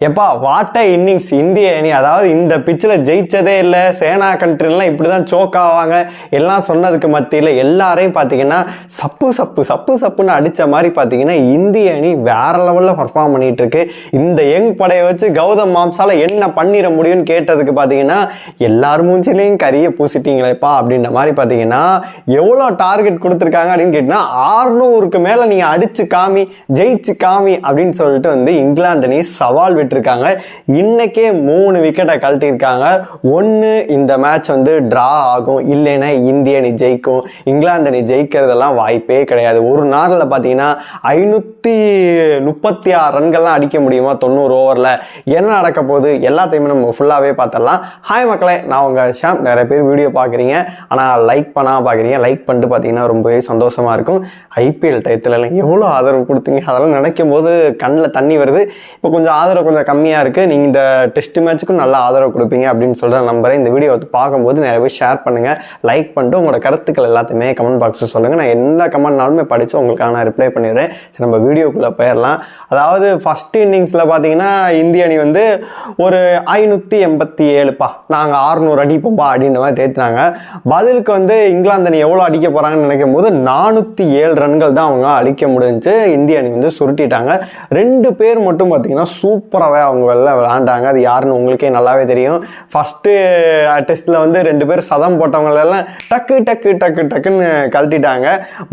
எப்பா வாட்ட இன்னிங்ஸ் இந்திய அணி அதாவது இந்த பிச்சில் ஜெயிச்சதே இல்லை. சேனா கண்ட்ரிலாம் இப்படி தான் சோக் ஆவாங்க. எல்லாம் சொன்னதுக்கு மத்தியில் எல்லாரையும் பார்த்தீங்கன்னா சப்பு சப்பு சப்பு சப்புன்னு அடித்த மாதிரி பார்த்தீங்கன்னா இந்திய அணி வேற லெவலில் பர்ஃபார்ம் பண்ணிட்டு இருக்கு இந்த யங் படையை வச்சு கௌதம் மாம்சால என்ன பண்ணிட முடியும்னு கேட்டதுக்கு பார்த்தீங்கன்னா எல்லார் மூஞ்சிலையும் கறியை பூசிட்டீங்களேப்பா அப்படின்ற மாதிரி பார்த்தீங்கன்னா எவ்வளோ டார்கெட் கொடுத்துருக்காங்க அப்படின்னு கேட்டிங்கன்னா ஆறுநூறுக்கு மேலே நீங்கள் அடித்து காமி ஜெயிச்சு காமி அப்படின்னு சொல்லிட்டு வந்து இங்கிலாந்து அணி சவால் விட்டுருக்காங்க. இன்னைக்கே மூணு விக்கெட்டை கழட்டியிருக்காங்க. ஒன்று இந்த மேட்ச் வந்து ட்ரா ஆகும். இல்லைன்னா இந்திய அணி ஜெயிக்கும். இங்கிலாந்து அணி ஜெயிக்கிறதெல்லாம் வாய்ப்பே கிடையாது. ஒரு நாளில் பார்த்தீங்கன்னா ஐநூற்றி முப்பத்தி ஆறு ரன்கள்லாம் அடிக்க முடியுமா? தொண்ணூறு ஓவரில் என்ன நடக்க போகுது? எல்லாத்தையுமே நம்ம ஃபுல்லாகவே பார்த்துடலாம். ஹாய் மக்களே நான் உங்கள் ஷாம். நிறைய பேர் வீடியோ பார்க்குறீங்க. ஆனால் லைக் பண்ணால் பார்க்குறீங்க. லைக் பண்ணிட்டு பார்த்தீங்கன்னா ரொம்பவே சந்தோஷமாக இருக்கும். ஐபிஎல் டயத்துலலாம் எவ்வளோ ஆதரவு கொடுத்தீங்க? அதெல்லாம் நினைக்கும் போது கண்ணில் தண்ணி வருது. இப்போ கொஞ்சம் ஆதரவு கொஞ்சம் கம்மியாக இருக்குது நீங்கள் இந்த டெஸ்ட் மேட்ச்சுக்கும் நல்லா ஆதரவு கொடுப்பீங்க அப்படின்னு சொல்கிற நம்பரை இந்த வீடியோ வந்து பார்க்கும்போது நிறைய பேர் ஷேர் பண்ணுங்கள் லைக் பண்ணிட்டு உங்களோட கருத்துக்கள் எல்லாத்தையுமே கமெண்ட் பாக்ஸில் சொல்லுங்கள் நான் எந்த கமெண்ட்னாலுமே படித்து உங்களுக்கான ரிப்ளை பண்ணிடுறேன். சரி நம்ம வீடியோக்குள்ளே போயிடலாம். அதாவது ஃபஸ்ட் இன்னிங்ஸில் பார்த்தீங்கன்னா இந்திய அணி வந்து ஒரு ஐநூற்றி எண்பத்தி ஏழுப்பா. நாங்கள் ஆறுநூறு அடிப்போம்பா அப்படின்ற மாதிரி தேத்துனாங்க. பதிலுக்கு வந்து இங்கிலாந்து அணி எவ்வளோ அடிக்க போகிறாங்கன்னு நினைக்கும் போது நானூற்றி ஏழு ரன்கள் தான் அவங்க அடிக்க முடிஞ்சு இந்திய அணி வந்து சுருட்டிட்டாங்க. ரெண்டு பேர் மட்டும் பார்த்தீங்கன்னா சூப்பராக சூப்பராகவே அவங்க வெளில விளாண்டாங்க. அது யாருன்னு உங்களுக்கே நல்லாவே தெரியும். ஃபஸ்ட்டு டெஸ்ட்டில் வந்து ரெண்டு பேர் சதம் போட்டவங்களெல்லாம் டக்கு டக்கு டக்கு டக்குன்னு கழட்டிட்டாங்க.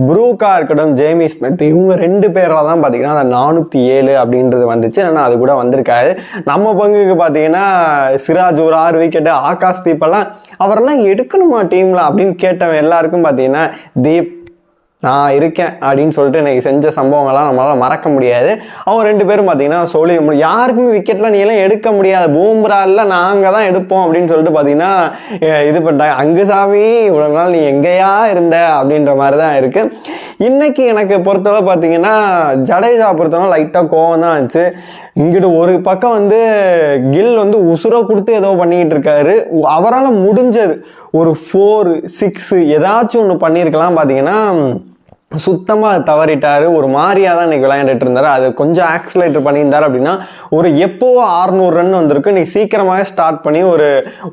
ப்ரூக்கா இருக்கட்டும் ஜேமி ஸ்மித் இவங்க ரெண்டு பேரில் தான் பார்த்தீங்கன்னா அந்த நானூற்றி ஏழு அப்படின்றது வந்துச்சு. ஆனால் அது கூட வந்திருக்காது நம்ம பங்குக்கு பார்த்தீங்கன்னா சிராஜ் ஒரு ஆறு விக்கெட்டு ஆகாஷ் தீப்பெல்லாம் அவரெல்லாம் எடுக்கணுமா டீமில் அப்படின்னு கேட்டவன் எல்லாருக்கும் பார்த்தீங்கன்னா தீப் நான் இருக்கேன் அப்படின்னு சொல்லிட்டு எனக்கு செஞ்ச சம்பவங்கள்லாம் நம்மளால் மறக்க முடியாது. அவங்க ரெண்டு பேரும் பார்த்தீங்கன்னா சொல்லி முடியும் யாருக்குமே விக்கெட்லாம் நீ எல்லாம் எடுக்க முடியாது. பூம்ராலில் நாங்கள் தான் எடுப்போம் அப்படின்னு சொல்லிட்டு பார்த்தீங்கன்னா இது பண்ணிட்டாங்க அங்கு சாமி இவ்வளோ நாள் நீ எங்கேயா இருந்த அப்படின்ற மாதிரி தான் இருக்குது இன்னைக்கு எனக்கு பொறுத்தவரை பார்த்தீங்கன்னா ஜடேஜா பொறுத்தவரை லைட்டாக கோவம் தான் ஆச்சு. இங்கிட்டு ஒரு பக்கம் வந்து கில் வந்து உசுரை கொடுத்து ஏதோ பண்ணிக்கிட்டு இருக்காரு. அவரால் முடிஞ்சது ஒரு ஃபோர் சிக்ஸு ஏதாச்சும் ஒன்று பண்ணியிருக்கலாம் பார்த்தீங்கன்னா சுத்தமாக தவறிட்டார். ஒரு மாதிரியாக தான் இன்றைக்கி விளையாண்டுட்டு இருந்தார். அது கொஞ்சம் ஆக்சிலேட்டர் பண்ணியிருந்தார் அப்படின்னா ஒரு எப்போ ஆறுநூறு ரன் வந்திருக்கு. நீ சீக்கிரமாகவே ஸ்டார்ட் பண்ணி ஒரு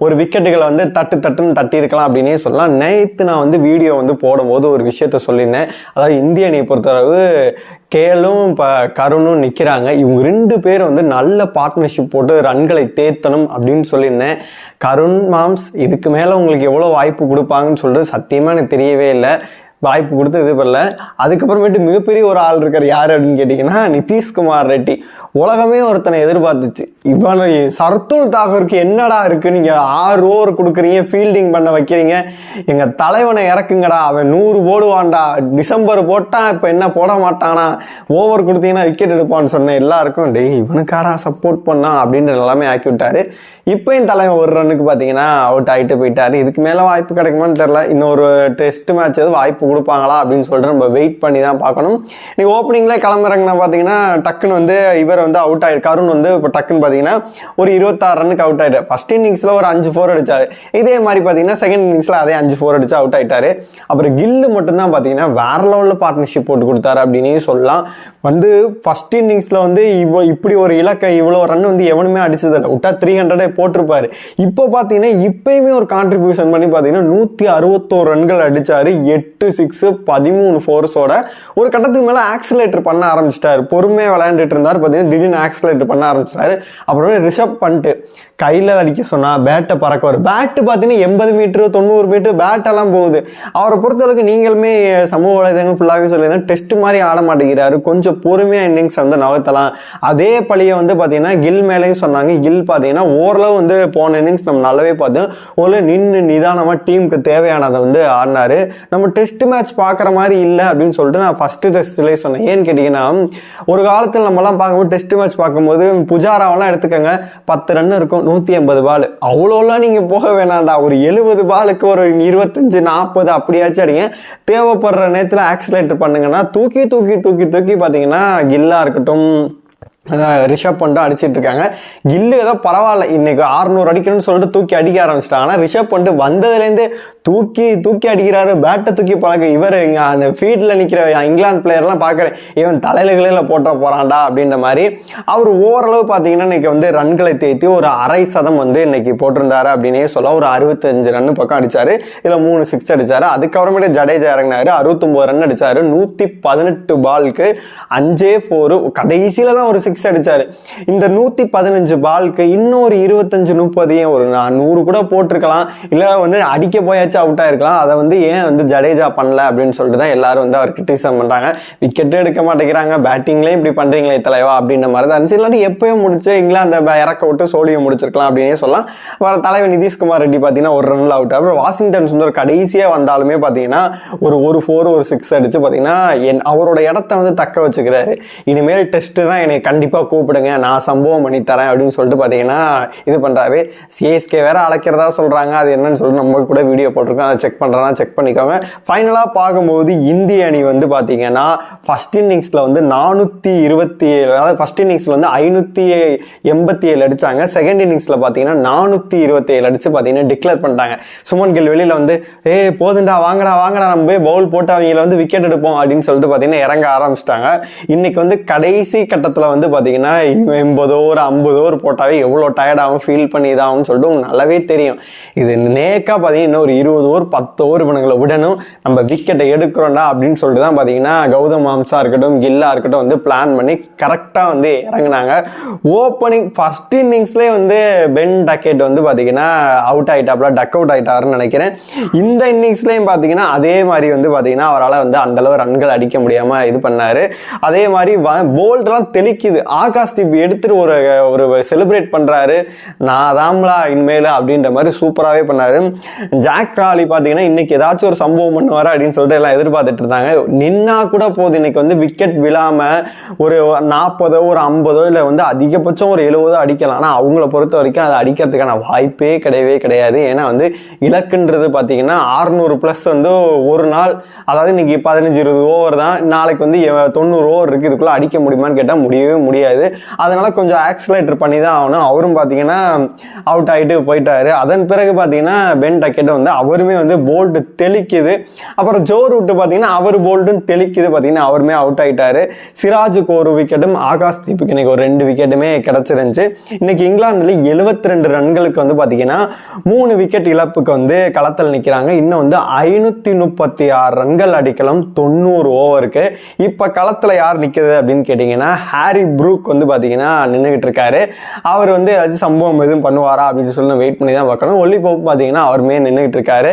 ஒரு விக்கெட்டுகளை வந்து தட்டு தட்டுன்னு தட்டியிருக்கலாம் அப்படின்னே சொல்லலாம். நேற்று நான் வந்து வீடியோ வந்து போடும்போது ஒரு விஷயத்த சொல்லியிருந்தேன். அதாவது இந்திய அணியை பொறுத்தளவு கேலும் இப்போ கருணும் நிற்கிறாங்க இவங்க ரெண்டு பேரும் வந்து நல்ல பார்ட்னர்ஷிப் போட்டு ரன்களை தேர்த்தணும் அப்படின்னு சொல்லியிருந்தேன். கருண் மாம்ஸ் இதுக்கு மேலே உங்களுக்கு எவ்வளோ வாய்ப்பு கொடுப்பாங்கன்னு சொல்லிட்டு சத்தியமாக எனக்கு தெரியவே இல்லை. வாய்ப்பு கொடுத்து இது பண்ணல அதுக்கப்புறமேட்டு மிகப்பெரிய ஒரு ஆள் இருக்கார் யார் அப்படின்னு கேட்டிங்கன்னா நிதிஷ்குமார் ரெட்டி. உலகமே ஒருத்தனை எதிர்பார்த்துச்சு. இவன் சர்துல் தாகூருக்கு என்னடா இருக்குது நீங்கள் ஆறு ஓவர் கொடுக்குறீங்க ஃபீல்டிங் பண்ண வைக்கிறீங்க. எங்கள் தலைவனை இறக்குங்கடா அவன் நூறு போடுவான்டா. டிசம்பர் போட்டான் இப்போ என்ன போட மாட்டானா? ஓவர் கொடுத்தீங்கன்னா விக்கெட் எடுப்பான்னு சொன்ன எல்லாருக்கும் டேய் இவனுக்காடா சப்போர்ட் பண்ணா? அப்படின்ற எல்லாமே ஆக்கி விட்டாரு இப்போயும் தலைவன் ஒரு ரன்னுக்கு பார்த்தீங்கன்னா அவுட் ஆகிட்டு போயிட்டாரு. இதுக்கு மேலே வாய்ப்பு கிடைக்குமான்னு தெரில இன்னொரு டெஸ்ட் மேட்ச் எதுவும் வாய்ப்பு கொடுப்பாங்களா அப்படின்னு சொல்லிட்டு நம்ம வெயிட் பண்ணி தான் பார்க்கணும் நீ ஓப்பனிங்கில் கிளம்புறாங்கன்னா பார்த்தீங்கன்னா டக்குன்னு வந்து இவர் வந்து அவுட் ஆகிடு கருண் வந்து இப்போ டக்குன்னு பார்த்தீங்கன்னா ஒரு இருபத்தாறு ரன்னுக்கு அவுட் ஆகிட்டார் ஃபர்ஸ்ட் இன்னிங்ஸில் ஒரு அஞ்சு ஃபோர் அடித்தார் இதே மாதிரி பார்த்தீங்கன்னா செகண்ட் இன்னிங்ஸில் அதே அஞ்சு ஃபோர் அடித்து அவுட் ஆகிட்டாரு அப்புறம் கில்லு மட்டும்தான் பார்த்தீங்கன்னா வேற லெவலில் பார்ட்னர்ஷிப் போட்டு கொடுத்தாரு அப்படின்னே சொல்லலாம். வந்து ஃபர்ஸ்ட் இன்னிங்ஸில் வந்து இவ்வளோ இப்படி ஒரு இலக்கை இவ்வளோ ரன் வந்து எவனுமே அடிச்சதில்லை. விட்டா த்ரீ ஹண்ட்ரடே போட்டிருப்பாரு. இப்போ பார்த்தீங்கன்னா இப்பயுமே ஒரு கான்ட்ரிபியூஷன் பண்ணி பார்த்தீங்கன்னா நூற்றி அறுபத்தோரு ரன்கள் அடித்தார் எட்டு சிக்ஸு பதிமூணு ஃபோர்ஸோட ஒரு கட்டத்துக்கு மேலே ஆக்சிலேட்டர் பண்ண ஆரம்பிச்சிட்டாரு. பொறுமையாக விளையாண்டுட்டு இருந்தார். பார்த்தீங்கன்னா திடீர்னு ஆக்சிலேட்டர் பண்ண ஆரம்பிச்சிட்டாரு. அப்புறமே ரிஷப் பண்ணிட்டு கையில் அடிக்க சொன்னால் பேட்டை பறக்க வரும். பேட்டு பார்த்தீங்கன்னா எண்பது மீட்ரு தொண்ணூறு மீட்ரு பேட்டெல்லாம் போகுது. அவரை பொறுத்தளவுக்கு நீங்களுமே சமூக வலைதளங்கள் ஃபுல்லாகவே சொல்லியிருந்தேன் டெஸ்ட் மாதிரி ஆட மாட்டேங்கிறாரு. கொஞ்சம் பொறுமையாக இன்னிங்ஸ் வந்து நகர்த்தலாம். அதே பழியை வந்து பார்த்தீங்கன்னா கில் மேலேயும் சொன்னாங்க. கில் பார்த்தீங்கன்னா ஓரளவு வந்து போன இன்னிங்ஸ் நம்ம நல்லாவே பார்த்தோம் ஒரு நின்று நிதானமாக டீமுக்கு தேவையானதை வந்து ஆடினார். நம்ம டெஸ்ட் மேட்ச் பார்க்குற மாதிரி இல்லை அப்படின்னு சொல்லிட்டு நான் ஃபஸ்ட்டு டெஸ்ட்லேயே சொன்னேன். ஏன்னு கேட்டிங்கன்னா ஒரு காலத்தில் நம்மலாம் பார்க்கும்போது டெஸ்ட் மேட்ச் பார்க்கும்போது புஜாராவெல்லாம் எடுத்துக்கோங்க பத்து ரன் இருக்கும் நூற்றி ஐம்பது பால் அவ்வளோலாம் நீங்கள் போக வேணாண்டா ஒரு எழுபது பாலுக்கு ஒரு இருபத்தஞ்சி நாற்பது அப்படியாச்சும் அடிங்க. தேவைப்படுற நேரத்தில் ஆக்சிலேட்டர் பண்ணுங்கன்னா தூக்கி தூக்கி தூக்கி தூக்கி பார்த்தீங்கன்னா கில்லா இருக்கட்டும் ரிஷப் பண்டும் அடிச்சிட்டு இருக்காங்க. கில்லு ஏதோ பரவாயில்ல இன்னைக்கு 600 அடிக்கணும்னு சொல்லிட்டு தூக்கி அடிக்க ஆரம்பிச்சிட்டாங்க. ஆனால் ரிஷப் பண்டு வந்ததுலேருந்து தூக்கி தூக்கி அடிக்கிறாரு பேட்டை தூக்கி பழக்க இவர் அந்த ஃபீல்டில் நிற்கிற இங்கிலாந்து பிளேயர்லாம் பார்க்குறேன் இவன் தலையில கிளையில போட்ட போகிறான்டா அப்படின்ற மாதிரி அவர் ஓரளவு பார்த்தீங்கன்னா இன்னைக்கு வந்து ரன்களை தேத்தி ஒரு அரை சதம் வந்து இன்னைக்கு போட்டிருந்தாரு அப்படின்னே சொல்ல ஒரு அறுபத்தஞ்சு ரன் பக்கம் அடித்தார் இதில் மூணு சிக்ஸ் அடித்தார் அதுக்கப்புறமேட்டு ஜடேஜா இறங்கினார். அறுபத்தொம்போது ரன் அடித்தார் நூற்றி பதினெட்டு பாலுக்கு அஞ்சே ஃபோரு கடைசியில் தான் ஒரு சிக்ஸ் அடிச்சாரு. இந்த நூற்றி பதினஞ்சு பாலுக்கு இன்னொரு இருபத்தஞ்சு முப்பதையும் ஒரு நான் நூறு கூட போட்டிருக்கலாம். இல்லை வந்து அடிக்க போயாச்சும் அவுட் ஆகிருக்கலாம் அதை வந்து ஏன் வந்து ஜடேஜா பண்ணல அப்படின்னு சொல்லிட்டு தான் எல்லாரும் வந்து அவர் கிரிட்டிசம் பண்ணுறாங்க விக்கெட்டும் எடுக்க மாட்டேங்கிறாங்க. பேட்டிங்லேயும் இப்படி பண்ணுறீங்களே தலைவா அப்படின்ற மாதிரி தான் இருந்துச்சு. இல்லாட்டி எப்பயும் முடிச்சு இங்கிலாந்து இறக்க விட்டு சோழியை முடிச்சிருக்கலாம் அப்படின்னே சொல்லலாம். வர தலைவர் நிதிஷ்குமார் ரெட்டி பார்த்தீங்கன்னா ஒரு ரன்ல அவுட் அப்புறம் வாஷிங்டன் சுந்தர் கடைசியாக வந்தாலுமே பார்த்தீங்கன்னா ஒரு ஒரு ஃபோர் ஒரு சிக்ஸ் அடிச்சு பார்த்தீங்கன்னா என் அவரோட இடத்த வந்து தக்க வச்சுக்கிறாரு. இனிமேல் டெஸ்ட்டுனா என்னை கண்டிப்பாக கூப்பிடுங்க. நான் சம்பவம் பண்ணி தரேன் அப்படின்னு சொல்லிட்டு பார்த்தீங்கன்னா இது பண்ணுறாரு சிஎஸ்கே வேற அழைக்கிறதா சொல்கிறாங்க அது என்னன்னு சொல்லிட்டு நம்ம கூட வீடியோ போட்டிருக்கோம். அதை செக் பண்ணுறேன்னா செக் பண்ணிக்கோங்க. ஃபைனலாக பார்க்கும்போது இந்திய அணி வந்து பார்த்தீங்கன்னா ஃபஸ்ட் இன்னிங்ஸில் வந்து நானூற்றி இருபத்தி ஏழு அதாவது ஃபர்ஸ்ட் இன்னிங்ஸில் வந்து ஐநூற்றி எண்பத்தி ஏழு அடித்தாங்க செகண்ட் இன்னிங்ஸில் பார்த்தீங்கன்னா நானூற்றி இருபத்தி ஏழு அடித்து பார்த்தீங்கன்னா டிக்ளேர் பண்ணிட்டாங்க. சுமன் கில் வெளியில் வந்து ஏய் போதுண்டா வாங்கடா வாங்கடா நம்ம போய் பவுல் போட்டு அவங்கள வந்து விக்கெட் எடுப்போம் அப்படின்னு சொல்லிட்டு பார்த்தீங்கன்னா இறங்க ஆரம்பிச்சிட்டாங்க. இன்றைக்கி வந்து கடைசி கட்டத்தில் வந்து பார்த்தீங்கன்னா எண்பது ஓவர் ஐம்பது ஓவர் போட்டாவே எவ்வளோ டயர்டாகும் ஃபீல் பண்ணி இதாகும்னு சொல்லிட்டு உங்களுக்கு நல்லாவே தெரியும். இது நேக்காக பார்த்தீங்கன்னா இன்னும் ஒரு இருபது ஓவர் பத்து ஓவர் இவனுங்களை விடணும். நம்ம விக்கெட்டை எடுக்கிறோண்டா அப்படின்னு சொல்லிட்டு தான் பார்த்தீங்கன்னா கௌதம் மாம்சா இருக்கட்டும் கில்லா இருக்கட்டும் வந்து பிளான் பண்ணி கரெக்டாக வந்து இறங்குனாங்க. ஓப்பனிங் ஃபர்ஸ்ட் இன்னிங்ஸ்லேயே வந்து பென் டக்கெட் வந்து பார்த்தீங்கன்னா அவுட் ஆயிட்டாப்ல டக் அவுட் ஆகிட்டாருன்னு நினைக்கிறேன். இந்த இன்னிங்ஸ்லேயும் பார்த்தீங்கன்னா அதே மாதிரி வந்து பார்த்தீங்கன்னா அவரால் வந்து அந்தளவு ரன்கள் அடிக்க முடியாமல் இது பண்ணார். அதே மாதிரி போல்டெலாம் தெளிக்குது. ஆகாஷ் தீப் எடுத்துட்டு ஒரு ஒரு செலிப்ரேட் பண்ணுறாரு நான் தாம்லா இனிமேல் அப்படின்ற மாதிரி சூப்பராகவே பண்ணார். ஜாக் ராலி பார்த்தீங்கன்னா இன்றைக்கி ஏதாச்சும் ஒரு சம்பவம் பண்ணுவார் அப்படின்னு சொல்லிட்டு எல்லாம் எதிர்பார்த்துட்டு இருந்தாங்க. நின்னா கூட போது இன்னைக்கு வந்து விக்கெட் விழாமல் ஒரு நாற்பதோ ஒரு ஐம்பதோ இல்லை வந்து அதிகபட்சம் ஒரு எழுபதோ அடிக்கலாம். ஆனால் அவங்கள பொறுத்த வரைக்கும் அதை அடிக்கிறதுக்கான வாய்ப்பே கிடையவே கிடையாது. ஏன்னா வந்து இலக்குன்றது பார்த்தீங்கன்னா 600 ப்ளஸ் வந்து ஒரு நாள் அதாவது இன்னைக்கு பதினஞ்சு இருபது ஓவர் தான். நாளைக்கு வந்து தொண்ணூறு ஓவர் இருக்குது இதுக்குள்ளே அடிக்க முடியுமான்னு கேட்டால் முடியவே முடியாது. அதனால் கொஞ்சம் ஆக்சிலேட்டர் பண்ணி தான் ஆகணும். அவரும் பார்த்தீங்கன்னா அவுட் ஆகிட்டு போயிட்டாரு. அதன் பிறகு பார்த்தீங்கன்னா பென் டக்கெட்டை வந்து அவருமே வந்து போல்டு தெளிக்குது. அப்புறம் ஜோ ரூட்டு பார்த்தீங்கன்னா அவர் போல்டும் தெளிக்குது. பார்த்தீங்கன்னா அவருமே அவுட் ஆகிட்டாரு சிராஜுக்கு ஒரு விக்கெட்டும் ஆகாஷ் தீப்புக்கு இன்னைக்கு ஒரு ரெண்டு விக்கெட்டுமே கிடச்சிருந்துச்சு. இன்னைக்கு இங்கிலாந்துல 72 ரெண்டு ரன்களுக்கு வந்து பார்த்தீங்கன்னா மூணு விக்கெட் இழப்புக்கு வந்து களத்தில் நிற்கிறாங்க இன்னும் வந்து ஐநூற்றி முப்பத்தி ஆறு ரன்கள் அடிக்கலாம். தொண்ணூறு ஓவருக்கு இப்போ களத்தில் யார் நிற்கிறது அப்படின்னு கேட்டிங்கன்னா ஹாரி ப்ரூக் வந்து பார்த்தீங்கன்னா நின்றுக்கிட்டு இருக்காரு அவர் வந்து ஏதாச்சும் சம்பவம் எதுவும் பண்ணுவாரா அப்படின்னு சொல்லி வெயிட் பண்ணி தான் பார்க்கணும். ஒல்லி போப்பு பார்த்தீங்கன்னா அவருமே நின்றுக்கிட்டு இருக்காரு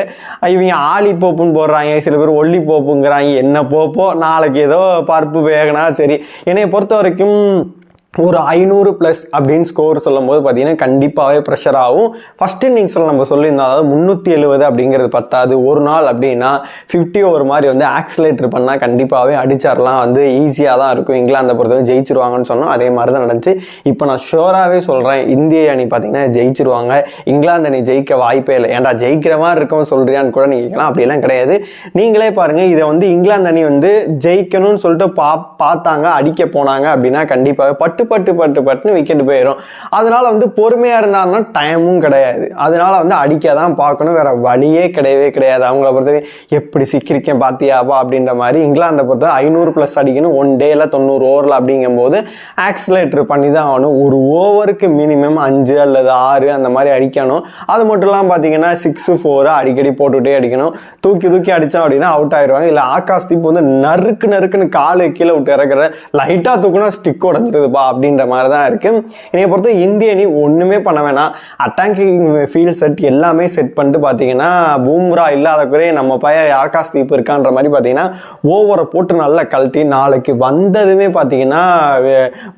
இவங்க ஆலி போப்புன்னு போடுறாங்க. சில பேர் ஒல்லி போப்புங்கிறாங்க. என்ன போப்போ? நாளைக்கு ஏதோ பருப்பு வேகனா சரி. என்னை பொறுத்த வரைக்கும் ஒரு ஐநூறு ப்ளஸ் அப்படின்னு ஸ்கோர் சொல்லும்போது பார்த்தீங்கன்னா கண்டிப்பாகவே ப்ரெஷர் ஆகும். ஃபஸ்ட் இன்னிங்ஸில் நம்ம சொல்லியிருந்தோம் அதாவது முந்நூற்றி எழுபது அப்படிங்கிறது பத்தாது. ஒரு நாள் அப்படின்னா ஃபிஃப்டி ஓவர் மாதிரி வந்து ஆக்சிலேட்டர் பண்ணால் கண்டிப்பாகவே அடிச்சார்லாம் வந்து ஈஸியாக தான் இருக்கும். இங்கிலாந்தை பொறுத்தவரை ஜெயிச்சிருவாங்கன்னு சொன்னோம். அதே மாதிரி தான் நடந்துச்சு. இப்போ நான் ஷோராகவே சொல்கிறேன் இந்திய அணி பார்த்தீங்கன்னா ஜெயிச்சிருவாங்க. இங்கிலாந்து அணி ஜெயிக்க வாய்ப்பே இல்லை. ஏன்டா ஜெயிக்கிற மாதிரி இருக்கும் சொல்கிறியான்னு கூட நீங்கள் கேட்கலாம். அப்படிலாம் கிடையாது. நீங்களே பாருங்கள் இதை வந்து இங்கிலாந்து அணி வந்து ஜெயிக்கணும்னு சொல்லிட்டு பா பார்த்தாங்க அடிக்க போனாங்க அப்படின்னா கண்டிப்பாகவே பட்டு பட்டு பட்டு பட்டுன்னு விக்கெட் போயிடும் அதனால வந்து பொறுமையாக இருந்தாங்கன்னா டைமும் கிடையாது. அதனால வந்து அடிக்க தான் பார்க்கணும். வேற வழியே கிடையவே கிடையாது. அவங்கள பொறுத்தவரை எப்படி சிக்கிரிக்கேன் பார்த்தியாப்பா அப்படின்ற மாதிரி. இங்கிலாந்தை பொறுத்த ஐநூறு ப்ளஸ் அடிக்கணும். ஒன் டேல தொண்ணூறு ஓவரில் அப்படிங்கும்போது ஆக்சிலேட்டர் பண்ணி தான் ஆகணும். ஒரு ஓவருக்கு மினிமம் அஞ்சு அல்லது ஆறு அந்த மாதிரி அடிக்கணும். அது மட்டும் இல்லாமல் பார்த்தீங்கன்னா சிக்ஸு ஃபோரு அடிக்கடி போட்டுகிட்டே அடிக்கணும். தூக்கி தூக்கி அடித்தோம் அப்படின்னா அவுட் ஆயிடுவாங்க. இல்லை ஆகாஷ் இப்போ வந்து நறுக்கு நறுக்குன்னு காலு கீழே விட்டு இறக்குற லைட்டாக தூக்குனா ஸ்டிக் உடஞ்சிருதுப்பா அப்படின்ற மாதிரி தான் இருக்குது என்னைய பொறுத்த இந்திய அணி ஒன்றுமே பண்ண வேணாம். அட்டாக்கிங் ஃபீல்ட் செட் எல்லாமே செட் பண்ணிட்டு பார்த்தீங்கன்னா பூம்ரா இல்லாத குறைய நம்ம பைய ஆகாஷ் தீப் இருக்கான்ற மாதிரி பார்த்தீங்கன்னா ஓவரை போட்டு நல்லா கழட்டி நாளைக்கு வந்ததுமே பார்த்தீங்கன்னா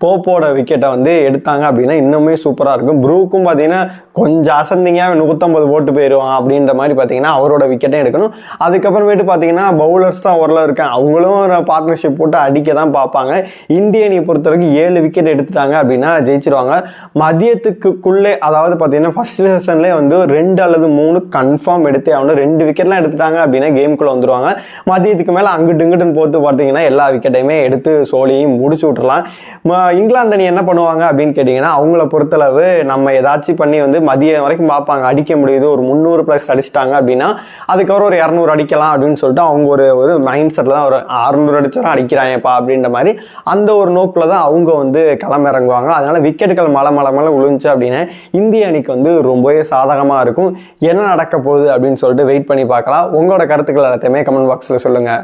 போப்போட விக்கெட்டை வந்து எடுத்தாங்க அப்படின்னா இன்னுமே சூப்பராக இருக்கும். ப்ரூக்கும் பார்த்தீங்கன்னா கொஞ்சம் அசந்திங்க நூற்றம்பது போட்டு போயிடுவான் அப்படின்ற மாதிரி பார்த்தீங்கன்னா அவரோட விக்கெட்டையும் எடுக்கணும். அதுக்கப்புறமேட்டு பார்த்தீங்கன்னா பவுலர்ஸ் தான் ஓரளவு இருக்காங்க. அவங்களும் பார்ட்னர்ஷிப் போட்டு அடிக்க தான் பார்ப்பாங்க. இந்திய அணியை பொறுத்த வரைக்கும் ஏழு விக்கெட் விக்கெட் எடுத்துட்டாங்க அப்படின்னா ஜெயிச்சிருவாங்க. மதியத்துக்குள்ளே அதாவது பார்த்தீங்கன்னா ஃபர்ஸ்ட் செஷன்லேயே வந்து ரெண்டு அல்லது மூணு கன்ஃபார்ம் எடுத்தே ஆகணும். ரெண்டு விக்கெட்லாம் எடுத்துட்டாங்க அப்படின்னா கேமுக்குள்ளே வந்துருவாங்க. மதியத்துக்கு மேலே அங்கிட்டு இங்கிட்டுன்னு போட்டு பார்த்தீங்கன்னா எல்லா விக்கெட்டையுமே எடுத்து சோழியும் முடிச்சு விட்றலாம் ம- இங்கிலாந்து அணி என்ன பண்ணுவாங்க அப்படின்னு கேட்டிங்கன்னா அவங்கள பொறுத்தளவு நம்ம ஏதாச்சும் பண்ணி வந்து மதியம் வரைக்கும் பார்ப்பாங்க. அடிக்க முடியுது. ஒரு முந்நூறு ப்ளஸ் அடிச்சிட்டாங்க அப்படின்னா அதுக்கப்புறம் ஒரு இரநூறு அடிக்கலாம் அப்படின்னு சொல்லிட்டு அவங்க ஒரு ஒரு மைண்ட் செட்டில் தான் ஒரு அறுநூறு அடிச்சாலும் அடிக்கிறாங்கப்பா அப்படின்ற மாதிரி அந்த ஒரு நோக்கில் தான் அவங்க வந்து களமிறங்குவாங்க. அதனால விக்கெட்டுகள் மலை மலை மலை விழுந்துச்சு அப்படின்னா இந்திய அணிக்கு வந்து ரொம்பவே சாதகமாக இருக்கும். என்ன நடக்க போகுது அப்படின்னு சொல்லிட்டு வெயிட் பண்ணி பார்க்கலாம். உங்களோட கருத்துக்கள் எல்லாத்தையுமே கமெண்ட் பாக்ஸில் சொல்லுங்கள்